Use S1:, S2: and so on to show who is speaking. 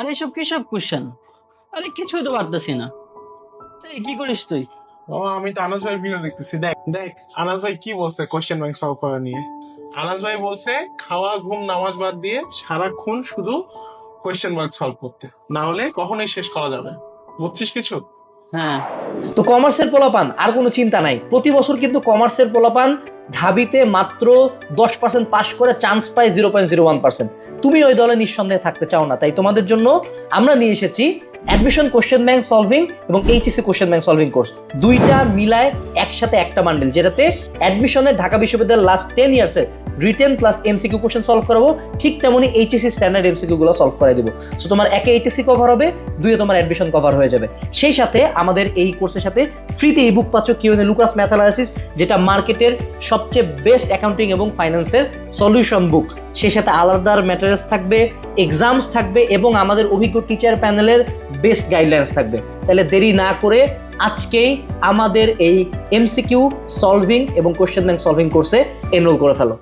S1: আরে এসব কিসব কোশ্চেন আরে কিছুই তো পারতেছি না। এই কি করিস তুই?
S2: ও আমি তো আনাস ভাই ভিডিও দেখতেছি। দেখ দেখ আনাস ভাই কি বলছে কোশ্চেন ব্যাংক সলভ করা নিয়ে? আনাস ভাই বলছে খাওয়া ঘুম নামাজ বাদ দিয়ে সারাক্ষণ শুধু কোশ্চেন ব্যাংক সলভ করতে। না হলে কখনোই শেষ করা যাবে না। বুঝছিস কিছু?
S1: হ্যাঁ।
S3: তো কমার্সের পোলাপান আর কোনো চিন্তা নাই। প্রতি বছর কিন্তু কমার্সের পোলাপান ঢাবিতে মাত্র দশ পার্সেন্ট পাস করে চান্স পায় zero point zero one percent তুমি ওই দলে নিঃসন্দেহে থাকতে চাও না। তাই তোমাদের জন্য আমরা নিয়ে এসেছি অ্যাডমিশন কোশ্চেন ব্যাংক সলভিং এবং HSC question bank solving course দুইটা মিলায় একসাথে একটা বান্ডেল যেটাতে অ্যাডমিশনের ঢাকা বিশ্ববিদ্যালয়ের last ten ইয়ার্সের written plus MCQ question solve করাবো, ঠিক তেমনি এইচএসসি স্ট্যান্ডার্ড এমসিকিউ গুলো সলভ করে দেবো। সো তোমার একে এইচএসসি কভার হবে দুইয়ে তোমার অ্যাডমিশন কভার হয়ে যাবে। সেই সাথে আমাদের এই কোর্সের সাথে ফ্রিতে ই বুক পাচ্ছ কিউ লুকাস ম্যাথ অ্যানালাইসিস যেটা মার্কেটের সবচেয়ে বেস্ট অ্যাকাউন্টিং এবং ফাইন্যান্সের সলিউশন বুক সেই সাথে আলাদা ম্যাটেরিয়ালস থাকবে এক্সামস থাকবে এবং আমাদের অভিজ্ঞ টিচার প্যানেলের বেস্ট গাইডলাইন্স থাকবে। তাহলে দেরি না করে আজকেই আমাদের এই এমসিকিউ সলভিং এবং কোশ্চেন ব্যাংক সলভিং কোর্সে এনরোল করে ফেলো।